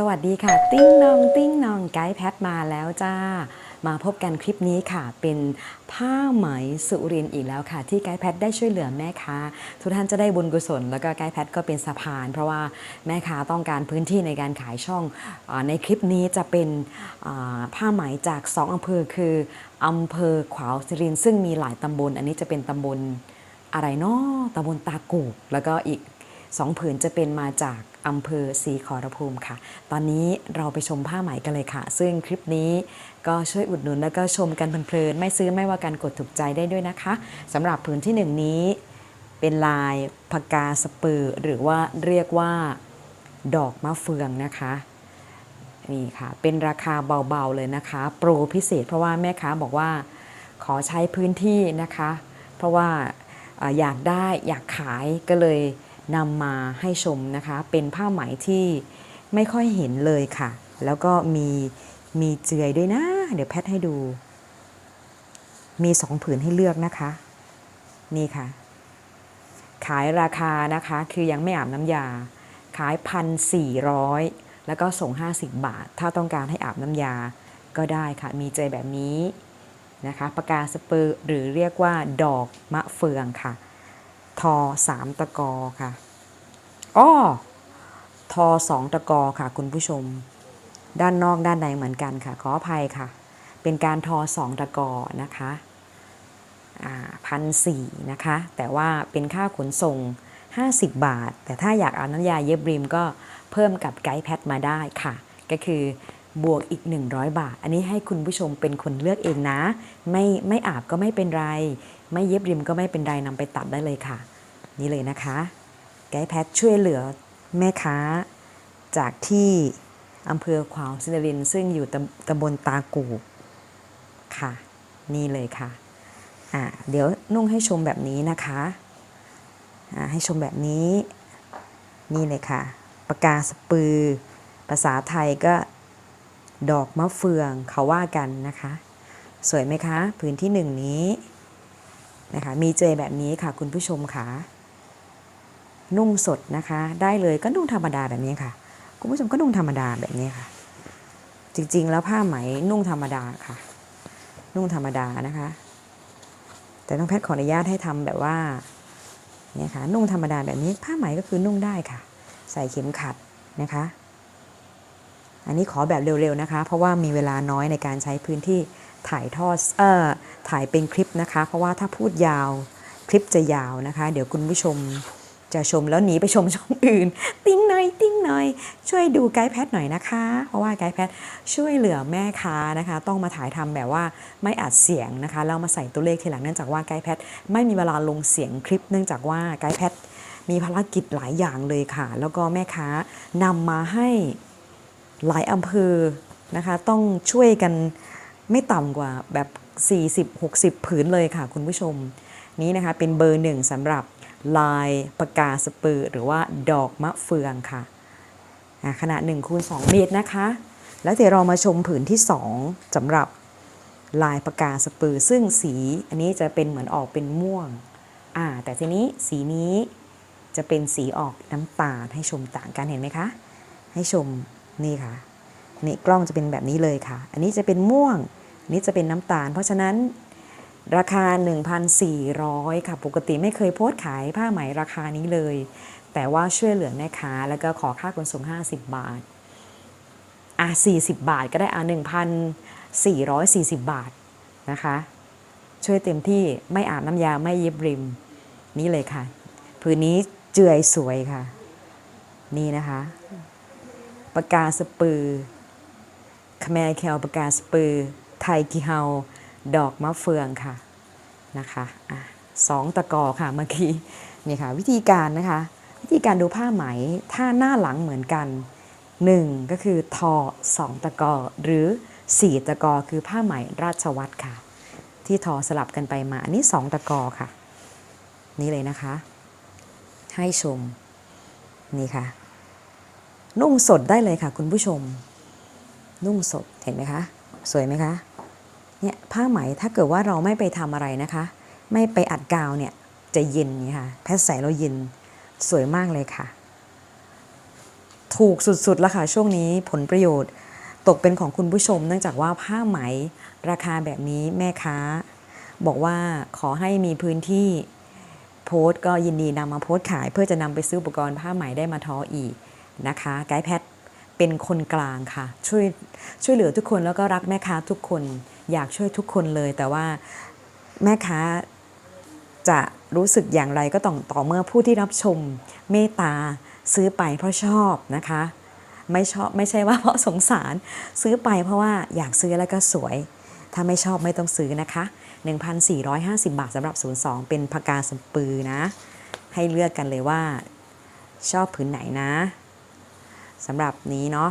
สวัสดีค่ะ ติ้งนองติ้งนองไกด์แพทมาแล้วจ้า มาพบกันคลิปนี้ค่ะ เป็นผ้าไหมสุรินอีกแล้วค่ะ ที่ไกด์แพทได้ช่วยเหลือแม่ค้าทุกท่านจะได้บุญกุศล แล้วก็ไกด์แพทก็เป็นสะพาน เพราะว่าแม่ค้าต้องการพื้นที่ในการขายช่องอในคลิปนี้จะเป็นผ้าไหมจาก 2อำเภอคืออำเภอขวาวสิรินซึ่งมีหลายตำบล อันนี้จะเป็นตำบลอะไรเนาะตำบลตากูกแล้วก็อีกสองผืนจะเป็นมาจาก อำเภอศรีขอรภูมิค่ะ ตอนนี้เราไปชมผ้าไหมกันเลยค่ะ ซึ่งคลิปนี้ก็ช่วยอุดหนุนแล้วก็ชมกันเพลินๆไม่ซื้อไม่ว่ากันกดถูกใจได้ด้วยนะคะสำหรับผืนที่หนึ่งนี้ เป็นลายพกาสปือ หรือว่าเรียกว่าดอกมะเฟืองนะคะนี่ค่ะ เป็นราคาเบาๆเลยนะคะ โปรพิเศษเพราะว่าแม่ค้าบอกว่าขอใช้พื้นที่นะคะ เพราะว่าอยากได้อยากขายก็เลย นำมาให้ชมนะคะ เป็นผ้าไหมที่ไม่ค่อยเห็นเลยค่ะ แล้วก็มีมีเจือยด้วยนะ เดี๋ยวแพทให้ดู มีสองผืนให้เลือกนะคะ นี่ค่ะ ขายราคานะคะคือยังไม่อาบน้ำยา ขายพันสี่ร้อยแล้วก็ส่ง 50 บาท ถ้าต้องการให้อาบน้ำยาก็ได้ค่ะ มีเจแบบนี้นะคะปากกาสเปอร์หรือเรียกว่าดอกมะเฟืองค่ะ ทอ3ตะกอค่ะอ้อทอ2ตะกอค่ะ คุณผู้ชม ด้านนอกด้านในเหมือนกันค่ะ ขออภัยค่ะ เป็นการทอ2ตะกอนะคะพันสี่นะคะ แต่ว่าเป็นค่าขนส่ง 50 บาท แต่ถ้าอยากเอาน้ำยาเย็บริมก็เพิ่มกับไกด์แพดมาได้ค่ะ ก็คือบวกอีก 100 บาท อันนี้ให้คุณผู้ชมเป็นคนเลือกเองนะ ไม่ไม่อาบก็ไม่เป็นไร ไม่เย็บริมก็ไม่เป็นไรนำไปตัดได้เลยค่ะ นี่เลยนะคะไกด์แพทช่วยเหลือแม่ค้าจากที่อำเภอขวาวสินริน ซึ่งอยู่ตำบลตากูค่ะ นี่เลยค่ะอ่าเดี๋ยวนุ่งให้ชมแบบนี้นะคะอ่าให้ชมแบบนี้ นี่เลยค่ะปากกาสปือ ภาษาไทยก็ดอกมะเฟืองเขาว่ากันนะคะ สวยไหมคะ พื้นที่หนึ่งนี้นะคะมีเจแบบนี้ค่ะคุณผู้ชมค่ะ นุ่งสดนะคะ ได้เลยก็นุ่งธรรมดาแบบนี้ค่ะ คุณผู้ชมก็นุ่งธรรมดาแบบนี้ค่ะ จริงๆแล้วผ้าไหมนุ่งธรรมดาค่ะ นุ่งธรรมดานะคะ แต่ต้องแพทย์ขออนุญาตให้ทำแบบว่าเนี่ยค่ะนุ่งธรรมดาแบบนี้ผ้าไหมก็คือนุ่งได้ค่ะ ใส่เข็มขัดนะคะ อันนี้ขอแบบเร็วๆนะคะ เพราะว่ามีเวลาน้อยในการใช้พื้นที่ถ่ายทอดเอ่อถ่ายเป็นคลิปนะคะ เพราะว่าถ้าพูดยาวคลิปจะยาวนะคะ เดี๋ยวคุณผู้ชม จะชมแล้วหนีไปชมช่องอื่น ติ้งหน่อยติ้งหน่อย ช่วยดูไกด์แพทหน่อยนะคะ เพราะว่าไกด์แพทช่วยเหลือแม่ค้านะคะ ต้องมาถ่ายทำแบบว่าไม่อัดเสียงนะคะแล้วมาใส่ตัวเลขทีหลังเนื่องจากว่าไกด์แพทไม่มีเวลาลงเสียงคลิป เนื่องจากว่าไกด์แพทมีภารกิจหลายอย่างเลยค่ะ แล้วก็แม่ค้านำมาให้หลายอำเภอนะคะ ต้องช่วยกันไม่ต่ำกว่าแบบ 40-60 ผืนเลยค่ะ คุณผู้ชม นี้นะคะเป็นเบอร์หนึ่งสำหรับ ลายปากกาสปือหรือว่าดอกมะเฟืองค่ะขนาด1คูณ2เมตรนะคะ แล้วเดี๋ยวเรามาชมผืนที่ 2สำหรับลายปากกาสปือ ซึ่งสีอันนี้จะเป็นเหมือนออกเป็นม่วงอ่าแต่ทีนี้สีนี้จะเป็นสีออกน้ำตาลให้ชมต่างกันเห็นไหมคะ ให้ชมนี่ค่ะนี่กล้องจะเป็นแบบนี้เลยค่ะ อันนี้จะเป็นม่วง อันนี้จะเป็นน้ำตาล เพราะฉะนั้น ราคา 1,400 ค่ะ ปกติไม่เคยโพสต์ขายผ้าไหมราคานี้เลย แต่ว่าช่วยเหลือแม่ค้าแล้วก็ขอค่าขนส่ง 50 บาท อะ 40 บาทก็ได้อะ1,440 บาทนะคะ ช่วยเต็มที่ไม่อาบน้ำยาไม่เย็บริม นี่เลยค่ะพื้นนี้เจือยสวยค่ะ นี่นะคะปากกาสปือคแมแคลปากกาสปือ ไทยกิเฮา ดอกมะเฟืองค่ะนะคะอะสองตะกอค่ะเมื่อกี้นี่ค่ะวิธีการนะคะ วิธีการดูผ้าไหมถ้าหน้าหลังเหมือนกันหนึ่งก็คือทอสองตะกอหรือสี่ตะกอคือผ้าไหมราชวัตรค่ะ ที่ทอสลับกันไปมาอันนี้สองตะกอค่ะ นี่เลยนะคะ ให้ชมนี่ค่ะ นุ่งสดได้เลยค่ะ คุณผู้ชม นุ่งสดเห็นไหมคะ สวยไหมคะ เนี่ยผ้าไหมถ้าเกิดว่าเราไม่ไปทำอะไรนะคะ ไม่ไปอัดกาวเนี่ยจะเย็นนี่ค่ะแพทย์ใส่แล้วเย็นสวยมากเลยค่ะ ถูกสุดๆแล้วค่ะช่วงนี้ผลประโยชน์ตกเป็นของคุณผู้ชม เนื่องจากว่าผ้าไหมราคาแบบนี้แม่ค้า บอกว่าขอให้มีพื้นที่โพสต์ก็ยินดีนำมาโพสต์ขาย เพื่อจะนำไปซื้ออุปกรณ์ผ้าไหมได้มาทออีกนะคะไกด์แพทเป็นคนกลางค่ะ ช่วยช่วยเหลือทุกคนแล้วก็รักแม่ค้าทุกคน อยากช่วยทุกคนเลย แต่ว่าแม่ค้าจะรู้สึกอย่างไรก็ต้องต่อเมื่อผู้ที่รับชม เมตตาซื้อไปเพราะชอบนะคะ ไม่ชอบไม่ใช่ว่าเพราะสงสารซื้อไปเพราะว่าอยากซื้อแล้วก็สวย ถ้าไม่ชอบไม่ต้องซื้อนะคะ 1,450 บาทสำหรับ 02 เป็นพกาสมปือนะ ให้เลือกกันเลยว่าชอบผืนไหนนะสำหรับนี้เนาะ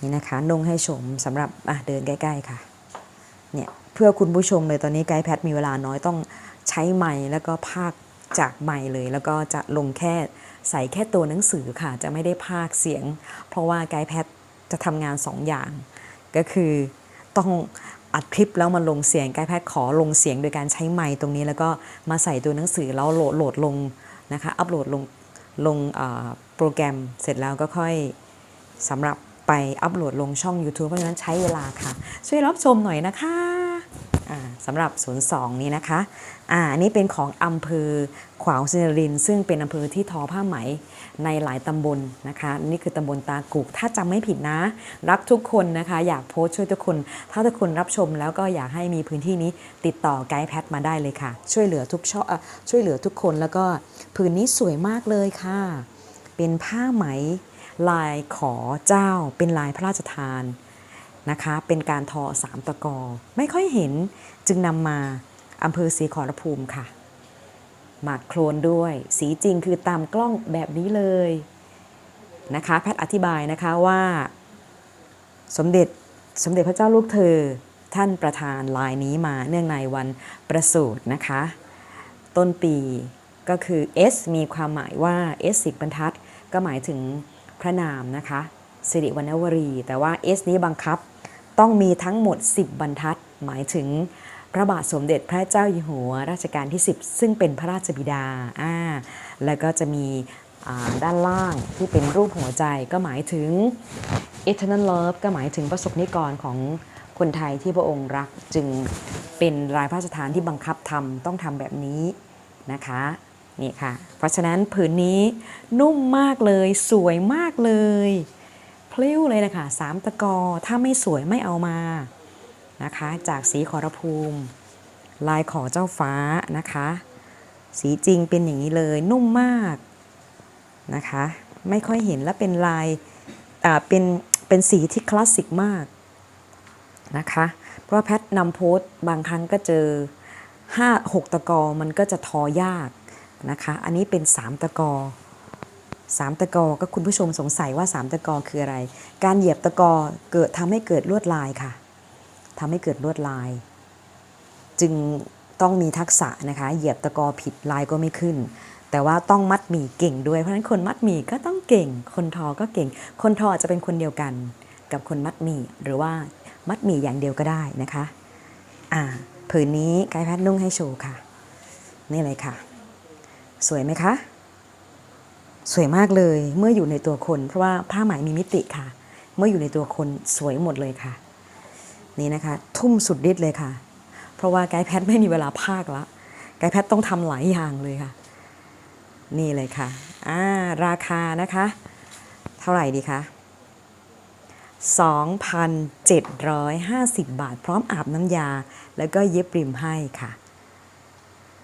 นี่นะคะนุ่งให้ชมสำหรับอะเดินใกล้ ๆ ค่ะ เนี่ยเพื่อคุณผู้ชมเลยตอนนี้ไกด์แพทมีเวลาน้อยต้องใช้ไมค์แล้วก็พากย์จากไมค์เลย แล้วก็จะลงแค่ใส่แค่ตัวหนังสือค่ะ จะไม่ได้พากย์เสียง เพราะว่าไกด์แพทจะทำงานสองอย่าง ก็คือต้องอัดคลิปแล้วมาลงเสียงไกด์แพทขอลงเสียงโดยการใช้ไมค์ตรงนี้ แล้วก็มาใส่ตัวหนังสือแล้วโหลดโหลดลงนะคะอัปโหลดลงลงโปรแกรมเสร็จแล้วก็ค่อยสำหรับ ไปอัปโหลดลงช่อง YouTube เพราะฉะนั้นใช้เวลาค่ะ ช่วยรับชมหน่อยนะคะสำหรับ02นี้นะคะอ่านี้เป็นของอำเภอขวาวสินริน ซึ่งเป็นอำเภอที่ทอผ้าไหมในหลายตำบลนะคะ นี่คือตำบลตากุก ถ้าจำไม่ผิดนะ รักทุกคนนะคะ อยากโพสช่วยทุกคน ถ้าทุกคนรับชมแล้วก็อยากให้มีพื้นที่นี้ติดต่อไกด์แพทมาได้เลยค่ะ ช่วยเหลือทุกช่อเอ่อช่วยเหลือทุกคนแล้วก็พื้นนี้สวยมากเลยค่ะ เป็นผ้าไหมลายขอเจ้าเป็นลายพระราชทานนะคะ เป็นการทอสามตะกอ ไม่ค่อยเห็นจึงนำมาอำเภอศรีขอรภูมิค่ะ หมากโครนด้วย สีจริงคือตามกล้องแบบนี้เลยนะคะ แพทย์อธิบายนะคะว่า สมเด็จสมเด็จพระเจ้าลูกเธอ ท่านประธานลายนี้มาเนื่องในวันประสูตินะคะ ต้นปี ก็คือ S มีความหมายว่า S สิบบรรทัด ก็หมายถึงพระนามนะคะสิริวรรณวรี แต่ว่า S นี้บังคับต้องมีทั้งหมด 10 บรรทัด หมายถึงพระบาทสมเด็จพระเจ้าอยู่หัวรัชกาลที่ 10 ซึ่งเป็นพระราชบิดาอ่าแล้วก็จะมีด้านล่างที่เป็นรูปหัวใจก็หมายถึง Eternal Love ก็หมายถึงประสบนิกรของคนไทยที่พระองค์รักจึงเป็นรายพระราชทานที่บังคับทำต้องทำแบบนี้นะคะ นี่ค่ะ เพราะฉะนั้นผืนนี้นุ่มมากเลยสวยมากเลยพลิ้วเลยนะคะสามตะกอถ้าไม่สวยไม่เอามานะคะ จากสีขอรภูมิ ลายขอเจ้าฟ้านะคะ สีจริงเป็นอย่างนี้เลยนุ่มมากนะคะ ไม่ค่อยเห็นและเป็นลายอ่าเป็นเป็นสีที่คลาสสิกมากนะคะ เพราะว่าแพทนำโพสต์บางครั้งก็เจอ5 6ตะกอมันก็จะทอยาก นะคะ อันนี้เป็น 3 ตะกอ3ตะกอก็คุณผู้ชมสงสัยว่า3ตะกอคืออะไร การเหยียบตะกอเกิดทำให้เกิดลวดลายค่ะทำให้เกิดลวดลาย จึงต้องมีทักษะนะคะ เหยียบตะกอผิดลายก็ไม่ขึ้น แต่ว่าต้องมัดหมี่เก่งด้วยเพราะฉะนั้นคนมัดหมี่ก็ต้องเก่ง คนทอก็เก่ง คนทออาจจะเป็นคนเดียวกัน กับคนมัดหมี่หรือว่ามัดหมี่อย่างเดียวก็ได้นะคะอ่าผืนนี้กด์แพทย์นุ่งให้โชว์ค่ะ นี่เลยค่ะ สวยไหมคะ สวยมากเลยเมื่ออยู่ในตัวคน เพราะว่าผ้าไหมมีมิติค่ะ เมื่ออยู่ในตัวคนสวยหมดเลยค่ะ นี่นะคะ ทุ่มสุดฤทธิ์เลยค่ะ เพราะว่าไกด์แพทไม่มีเวลาพากละไกด์แพทต้องทำหลายอย่างเลยค่ะ นี่เลยค่ะอ่าราคานะคะ เท่าไหร่ดีคะ2,750 บาท พร้อมอาบน้ำยา แล้วก็เย็บริมให้ค่ะ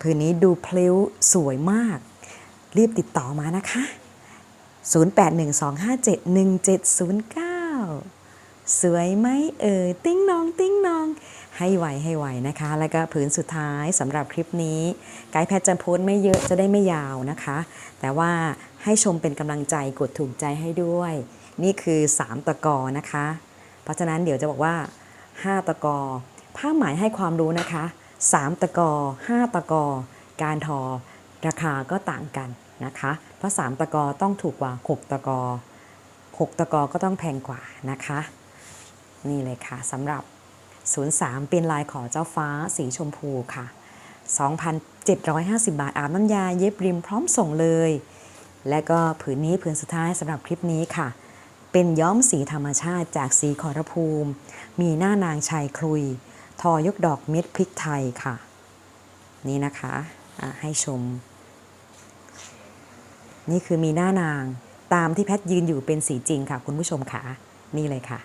ผืนนี้ดูเพลิ้วสวยมาก รีบติดต่อมานะคะ 0812571709 สวยไหมเอ่ยติ้งนองติ้งนอง ให้ไหวให้ไหวนะคะ แล้วก็ผืนสุดท้ายสำหรับคลิปนี้ไกด์แพทจะโพสไม่เยอะจะได้ไม่ยาวนะคะ แต่ว่าให้ชมเป็นกำลังใจกดถูกใจให้ด้วย นี่คือ 3 ตะกอนะคะ เพราะฉะนั้นเดี๋ยวจะบอกว่า 5 ตะกอผ้าหมายให้ความรู้นะคะ 3 ตะกอ 5 ตะกอ การทอ ราคาก็ต่างกันนะคะ เพราะ 3 ตะกอต้องถูกกว่า 6 ตะกอ 6 ตะกอก็ต้องแพงกว่านะคะ นี่เลยค่ะสำหรับ 03 เป็นลายขอเจ้าฟ้าสีชมพูค่ะ 2,750 บาทอาบน้ำยาเย็บริมพร้อมส่งเลย และก็ผืนนี้ผืนสุดท้ายสำหรับคลิปนี้ค่ะ เป็นย้อมสีธรรมชาติจากสีขอรภูมิ มีหน้านางชายคลุย ทอยกดอกเม็ดพริกไทยค่ะ นี่นะคะะให้ชม นี่คือมีหน้านางตามที่แพทยืนอยู่เป็นสีจริงค่ะ คุณผู้ชมค่ะ นี่เลยค่ะ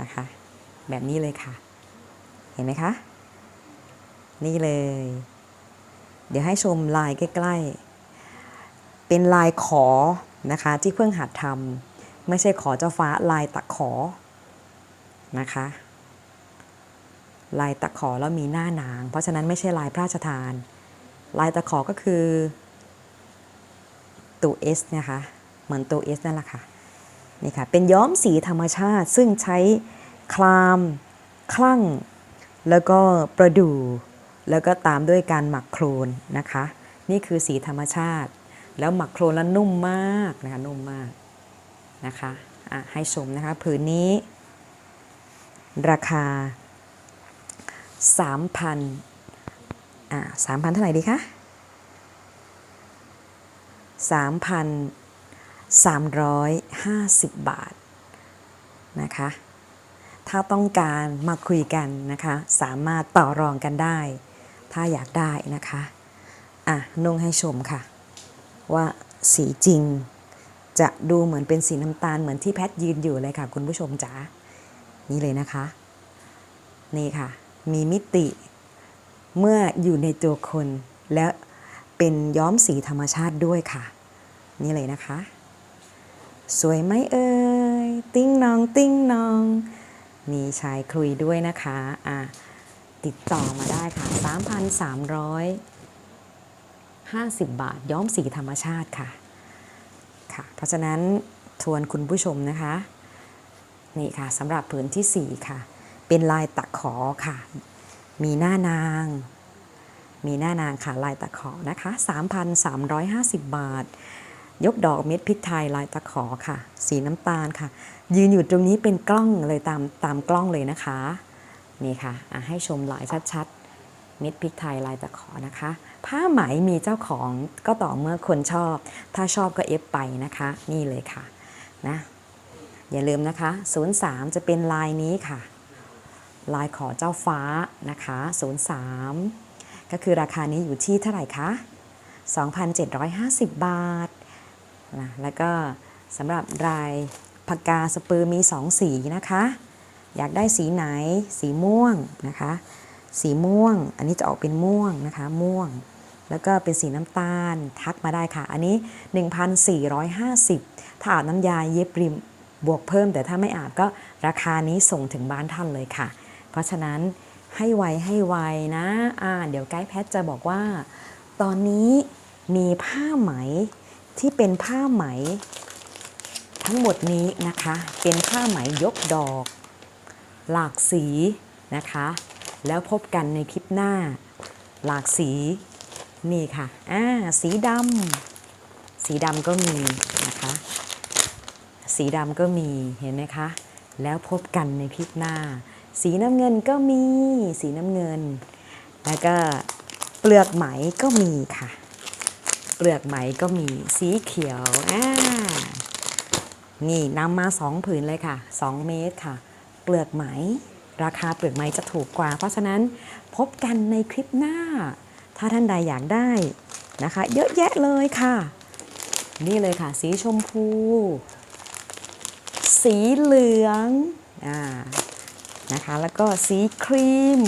นะคะ แบบนี้เลยค่ะ เห็นไหมคะ นี่เลย เดี๋ยวให้ชมลายใกล้ ๆ เป็นลายขอนะคะ ที่เพิ่งหัดทำไม่ใช่ขอเจ้าฟ้าลายตะขอนะคะ ลายตะขอแล้วมีหน้านาง เพราะฉะนั้นไม่ใช่ลายพระราชทาน ลายตะขอก็คือตัว S นะคะเหมือนตัว S นั่นแหละค่ะนี่ค่ะเป็นย้อมสีธรรมชาติซึ่งใช้คลาม คลั่ง แล้วก็ประดู่แล้วก็ตามด้วยการหมักโครนนะคะ นี่คือสีธรรมชาติ แล้วหมักโครนแล้วนุ่มมากนะคะนุ่มมากนะคะะให้ชมนะคะผืนนี้ ราคา 3,000อ่า3,000 เท่าไหร่ดีคะ 3,350 บาทนะคะ ถ้าต้องการมาคุยกันนะคะ สามารถต่อรองกันได้ ถ้าอยากได้นะคะอะนุ่งให้ชมค่ะ ว่าสีจริงจะดูเหมือนเป็นสีน้ำตาลเหมือนที่แพทยืนอยู่เลยค่ะ คุณผู้ชมจ๋านี่เลยนะคะ นี่ค่ะ มีมิติ เมื่ออยู่ในตัวคน และเป็นย้อมสีธรรมชาติด้วยค่ะ นี่เลยนะคะ สวยไหมเอ่ยติ้งนองติ้งนอง มีชายคลุยด้วยนะคะอะติดต่อมาได้ค่ะ 3,350 บาท ย้อมสีธรรมชาติค่ะค่ะ เพราะฉะนั้นทวนคุณผู้ชมนะคะ นี่ค่ะสำหรับผืนทีสี่4 ค่ะ เป็นลายตะขอค่ะ มีหน้านาง มีหน้านางค่ะลายตะขอนะคะ 3,350 บาท ยกดอกเม็ดพริกไทยลายตะขอค่ะ สีน้ำตาลค่ะ ยืนอยู่ตรงนี้เป็นกล้องเลยตามตามกล้องเลยนะคะ นี่ค่ะให้ชมลายชัดๆ เม็ดพริกไทยลายตะขอนะคะ ผ้าไหมมีเจ้าของก็ต่อเมื่อคนชอบ ถ้าชอบก็เอฟไปนะคะ นี่เลยค่ะนะอย่าลืมนะคะ 03 จะเป็นลายนี้ค่ะ ลายขอเจ้าฟ้านะคะ03 ก็คือราคานี้อยู่ที่เท่าไหร่คะ 2,750 บาทนะแล้วก็สำหรับลายปากกาสปือมี 2 สีนะคะ อยากได้สีไหน สีม่วงนะคะ สีม่วง อันนี้จะออกเป็นม่วงนะคะ ม่วง แล้วก็เป็นสีน้ำตาล ทักมาได้ค่ะ อันนี้ 1,450 ถ้าอาบน้ำยาเย็บริมบวกเพิ่ม แต่ถ้าไม่อาบก็ราคานี้ส่งถึงบ้านท่านเลยค่ะ เพราะฉะนั้นให้ไวให้ไวนะอ่าเดี๋ยวไกด์แพทจะบอกว่า ตอนนี้มีผ้าไหมที่เป็นผ้าไหม ทั้งหมดนี้นะคะ เป็นผ้าไหมยกดอก หลากสีนะคะ แล้วพบกันในคลิปหน้า หลากสีนี่ค่ะอ่าสีดำสีดำก็มีนะคะ สีดำก็มีเห็นไหมคะ แล้วพบกันในคลิปหน้า สีน้ำเงินก็มีสีน้ำเงิน แล้วก็เปลือกไหมก็มีค่ะ เปลือกไหมก็มีสีเขียวอ่านี่นำมาสองผืนเลยค่ะ 2 เมตรค่ะ เปลือกไหม ราคาเปลือกไหมจะถูกกว่า เพราะฉะนั้นพบกันในคลิปหน้า ถ้าท่านใดอยากได้นะคะ เยอะแยะเลยค่ะ นี่เลยค่ะ สีชมพู สีเหลืองอ่า นะคะ แล้วก็สีครีม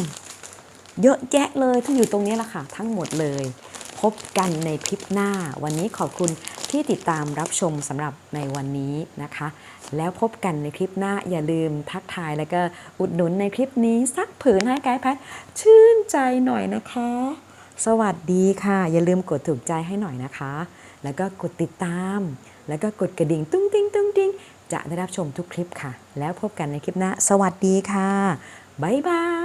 เยอะแยะเลยที่อยู่ตรงนี้แหละค่ะ ทั้งหมดเลย พบกันในคลิปหน้า วันนี้ขอบคุณที่ติดตามรับชมสำหรับในวันนี้นะคะ แล้วพบกันในคลิปหน้าอย่าลืมทักทายแล้วก็อุดหนุนในคลิปนี้สักผืนให้ไกด์แพทชื่นใจหน่อยนะคะ สวัสดีค่ะ อย่าลืมกดถูกใจให้หน่อยนะคะ แล้วก็กดติดตาม แล้วก็กดกระดิ่งตุ้งติ้งตุ้งติ้ง จะได้รับชมทุกคลิปค่ะ แล้วพบกันในคลิปหน้า สวัสดีค่ะ บ๊ายบาย